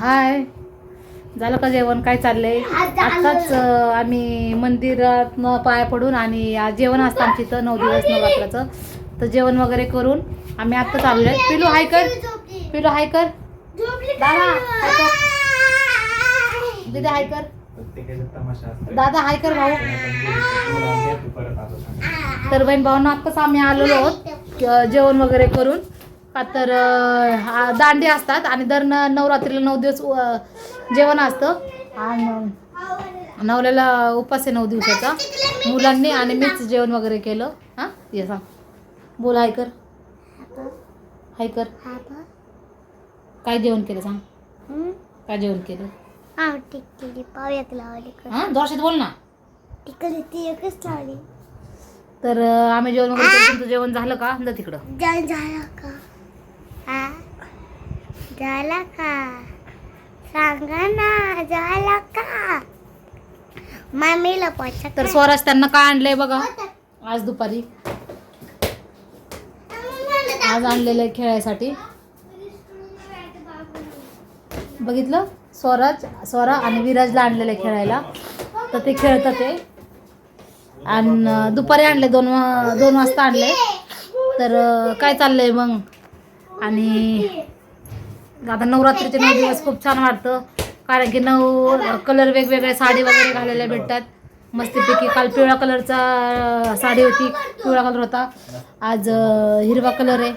हाय. झालं का जेवण? काय चाललंय? आत्ताच आम्ही मंदिरात पाया पडून आणि जेवण असतं आमची इथं नऊ दिवस नवरात्राचं. तर जेवण वगैरे करून आम्ही आत्ता आहे पिलू हाय कर. पिलू हाय कर. दादा हाय कर. दिदी हाय कर. दादा हाय कर भाऊ. तर बहीण भाऊंना आत्ताच आम्ही आलेलो आहोत जेवण वगैरे करून. का तर हा दांडी असतात आणि दर न नवरात्रीला नऊ दिवस जेवण असतं. आणि नवऱ्याला उपास आहे नऊ दिवसाचा. मुलांनी आणि मीच जेवण वगैरे केलं. हां? ये सांग. बोल हाय कर. हाय कर. काय जेवण केलं सांग? काय जेवण केलं? टिकली हां? दोरशात बोल ना. तर आम्ही जेवण वगैरे तुमचं जेवण झालं का? तिकडं. जेवण का? हा झाला का? सांगा ना झाला का? मामीला पोचा तर स्वराज त्यांना काय आणलंय बघा. आज दुपारी. आज आणलेलं आहे खेळायसाठी. बघितलं? स्वराज स्वरा आणि विराजला आणलेलं आहे खेळायला. तर ते खेळतात ते. आणि दुपारी आणले दोन दोन वाजता आणले. तर काय चाललंय मग? आणि आता नवरात्रीचे नऊ दिवस खूप छान वाटतं. कारण की नऊ कलर वेगवेगळ्या साडी वगैरे घालायला भेटतात. मस्तपैकी काल पिवळा कलरचा साडी होती. पिवळा कलर होता. आज हिरवा कलर आहे.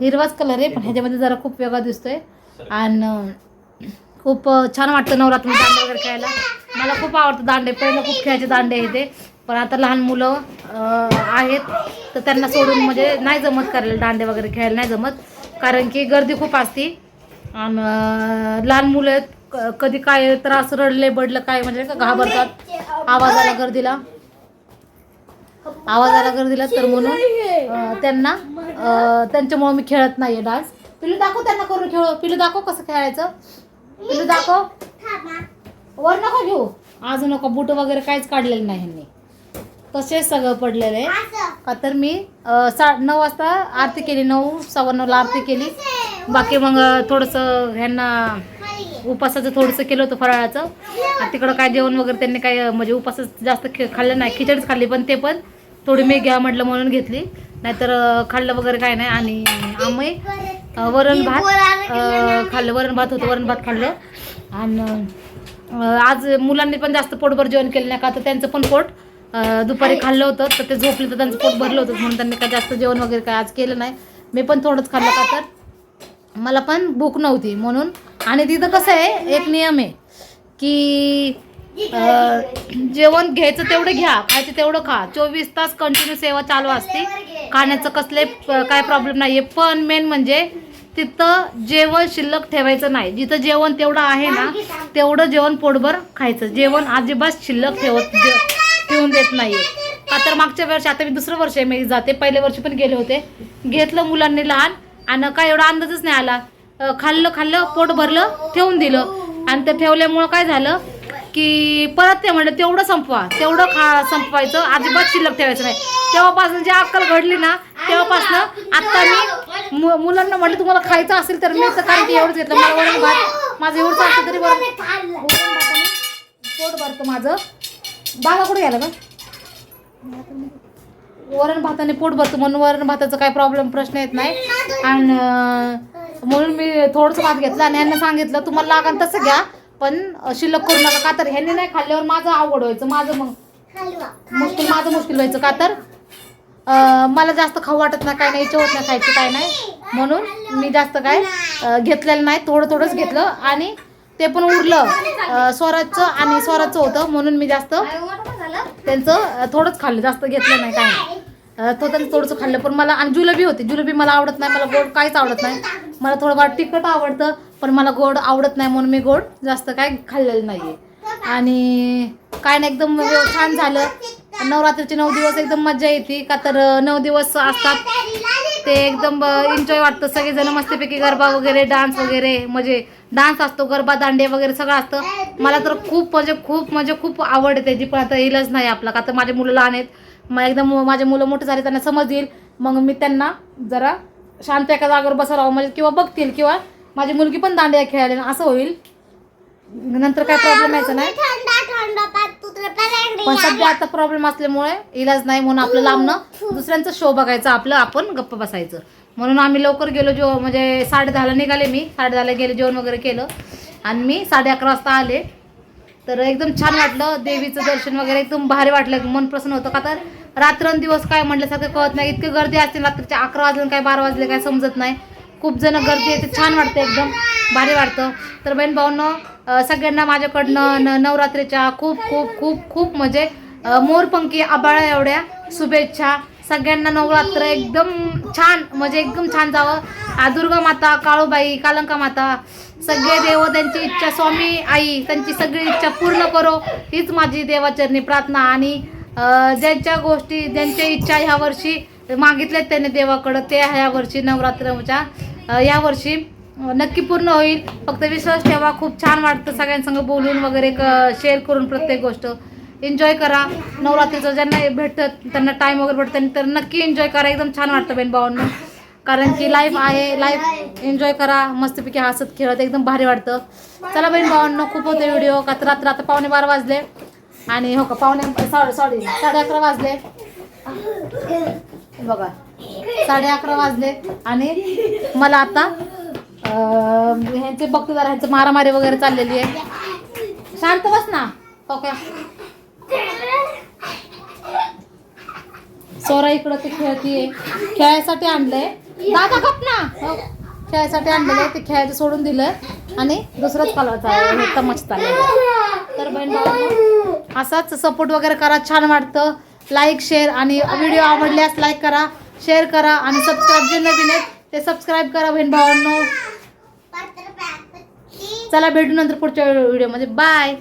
हिरवाच कलर आहे पण ह्याच्यामध्ये जरा खूप वेगळा दिसतोय. आणि खूप छान वाटतं नवरात्री दांडे वगैरे खेळायला. मला खूप आवडतं दांडे. पहिलं खूप खेळायचे दांडे आहे ते पण आता लहान मुलं आहेत तर त्यांना सोडून म्हणजे नाही जमत करायला दांडे वगैरे खेळायला नाही जमत. कारण की गर्दी खूप असती. आणि लहान मुलं आहेत क- कधी काय त्रास रडले बडलं काय म्हणजे का घाबरतात. आवाजाला गर्दीला. आवाजाला गर्दीला तर म्हणून त्यांना अं, त्यांच्यामुळं मी खेळत नाही डान्स. पिलू दाखव त्यांना करून खेळ. पिलू दाखव कसं खेळायचं. पिलू दाखव. वर नको घेऊ. आज नको बुट वगैरे काहीच काढलेलं नाही ह्यांनी. तसेच सगळं पडलेलं? आहे का तर मी सा नऊ वाजता आरती केली नऊ सव्वा नऊला आरती केली. बाकी मग थोडंसं ह्यांना उपासाचं थोडंसं केलं होतं फराळाचं. तिकडं काय जेवण वगैरे त्यांनी काय म्हणजे उपासाचं जास्त खे खाल्लं नाही. खिचडीच खाल्ली पण ते पण थोडी मी घ्या म्हटलं म्हणून घेतली. नाहीतर खाल्लं वगैरे काय नाही. आणि आम्ही वरण भात खाल्लं. वरण भात होतं वरण भात खाल्लं. आणि आज मुलांनी पण जास्त पोटभर जेवण केलं नाही का? तर त्यांचं पण पोट दुपारी खाल्लं होतं तर ते झोपले तर त्यांचं पोट भरलं होतं. म्हणून त्यांनी काय जास्त जेवण वगैरे काय आज केलं नाही. मी पण थोडंच खाल्लं का तर. मला पण भूक नव्हती म्हणून. आणि तिथं कसं आहे एक नियम आहे की जेवण घ्यायचं तेवढं घ्या खायचं तेवढं खा. चोवीस तास कंटिन्यू सेवा चालू असते. खाण्याचं कसले काय प्रॉब्लेम नाही आहे पण मेन म्हणजे तिथं जेवण शिल्लक ठेवायचं नाही. जिथं जेवण तेवढं आहे ना तेवढं जेवण पोटभर खायचं. जेवण अजिबात शिल्लक ठेवत ठेवून देत नाहीये. का तर मागच्या वर्षी आता मी दुसरं वर्ष आहे मी जाते. पहिल्या वर्षी पण गेले होते. घेतलं मुलांनी लहान आणि काय एवढा अंदाजच नाही आला. खाल्लं खाल्लं पोट भरलं ठेवून दिलं. आणि ते ठेवल्यामुळं काय झालं की परत ते म्हणलं तेवढं संपवा. तेवढं खा संपवायचं. अजिबात शिल्लक ठेवायचं नाही. तेव्हापासून जी अक्कल घडली ना तेव्हापासून आता मी मु- मुलांना म्हटलं तुम्हाला खायचं असेल तर मी तर कारण की एवढंच घेतलं. मला वरण भात माझं एवढंच असलं तरी वरण पोट भरतं माझं. बाबा कुठे गेला का वरण भाताने पोट भरतं म्हणून वरण भाताचा काही प्रॉब्लेम प्रश्न येत नाही. आणि म्हणून मी थोडंसं भात घेतलं आणि यांना सांगितलं तुम्हाला लागन तसं घ्या पण शिल्लक करू नका का तर ह्यांनी नाही खाल्ल्यावर माझं अवघड व्हायचं माझं मग. मुश्किल माझं मुश्किल व्हायचं का तर मला जास्त खाऊ वाटत नाही काय नाही इच्छा होत नाही खायची काय नाही. म्हणून मी जास्त काय घेतलेलं नाही थोडं थोडंच घेतलं. आणि ते पण उरलं स्वराजचं आणि स्वराजचं होतं म्हणून मी जास्त त्यांचं थोडंच खाल्लं जास्त घेतलं नाही काय तो त्यांचं थोडंसं खाल्लं पण मला आणि जुलबी होती जुलबी मला आवडत नाही मला गोड काहीच आवडत नाही. मला थोडं फार तिखट आवडतं पण मला गोड आवडत नाही म्हणून मी गोड जास्त काय खाल्लेलं नाही आहे आणि काय नाही एकदम छान झालं. नवरात्रीचे नऊ दिवस एकदम मजा येते. का तर नऊ दिवस असतात. ते एकदम एन्जॉय वाटतं. सगळेजण मस्तपैकी गरबा वगैरे डान्स वगैरे म्हणजे डान्स असतो गरबा दांडे वगैरे सगळं असतं. मला तर खूप म्हणजे खूप म्हणजे खूप आवड आहे त्याची पण आता येईलच नाही आपला. का तर माझे मुलं लहान आहेत. मग एकदम माझे मुलं मोठे झाले त्यांना समज येईल मग मी त्यांना जरा शांत एका जागेवर बसावं म्हणजे किंवा बघतील किंवा माझी मुलगी पण दांडिया खेळायला असं होईल. नंतर काय प्रॉब्लेम यायचा नाही. पण सध्या आता प्रॉब्लेम असल्यामुळे इलाज नाही म्हणून आपलं लांबनं दुसऱ्यांचा शो बघायचा आपलं आपण गप्प बसायचं. म्हणून आम्ही लवकर गेलो जो म्हणजे साडे दहाला निघाले मी. साडे दहाला गेले जेवण वगैरे केलं. आणि मी साडे अकरा वाजता आले. तर एकदम छान वाटलं. देवीचं दर्शन वगैरे एकदम भारी वाटलं. मन प्रसन्न होतं. का तर रात्रंदिवस काय म्हटल्यासारखं कळत नाही. इतकी गर्दी असते. रात्रीचे अकरा वाजले काय बारा वाजले काय समजत नाही. खूप जण गर्दी येते. छान वाटतं एकदम. भारी वाटतं. तर बहीण भाऊंनो सगळ्यांना माझ्याकडनं न नवरात्रीच्या खूप खूप खूप खूप म्हणजे मोरपंखी आबाळा एवढ्या शुभेच्छा. सगळ्यांना नवरात्र एकदम छान म्हणजे एकदम छान जावं. दुर्गा माता काळूबाई कालंका माता सगळे देव त्यांची इच्छा स्वामी आई त्यांची सगळी इच्छा पूर्ण करो. हीच माझी देवाचरणी प्रार्थना. आणि ज्यांच्या गोष्टी ज्यांच्या इच्छा ह्या वर्षी मागितल्यात त्यांनी देवाकडं ते ह्या वर्षी नवरात्रच्या अं, या वर्षी नक्की पूर्ण होईल. फक्त विश्वास ठेवा. खूप छान वाटतं सगळ्यांसंग बोलून वगैरे क शेअर करून प्रत्येक गोष्ट. एन्जॉय करा. नवरात्रीचं ज्यांना भेटतं त्यांना टाईम वगैरे भेटतं आणि तर नक्की एन्जॉय करा. एकदम छान वाटतं बहीण भावांना. कारण की लाईफ आहे. लाईफ एन्जॉय करा. मस्तपैकी हसत खेळत एकदम भारी वाटतं. चला बहीण भावांनो खूप होते व्हिडिओ का तर रात्र आता पावणे बारा वाजले. आणि हो का पावणे सॉरी सॉरी साडे अकरा वाजले. बघा. साडे अकरा वाजले. आणि मला आता ह्यांचे बघतो जरा ह्यांचं मारामारी वगैरे चाललेली आहे. शांत बस ना ओके सोरा इकडं ते खेळतीये खेळायसाठी आणलंय. दादा गप ना. हो, खेळायसाठी आणलेलं आहे ते खेळायचं सोडून दिलं. आणि दुसरंच कलरचा हे तमाशा तर बहीण असाच सपोर्ट वगैरे करा. छान वाटतं. लाईक शेअर आणि व्हिडिओ आवडल्यास लाईक करा शेअर करा आणि सबस्क्राईब जे नवीन आहेत ते सबस्क्राईब करा बहीण भावांनो. चला भेटू नंतर पुढच्या व्हिडिओमध्ये. बाय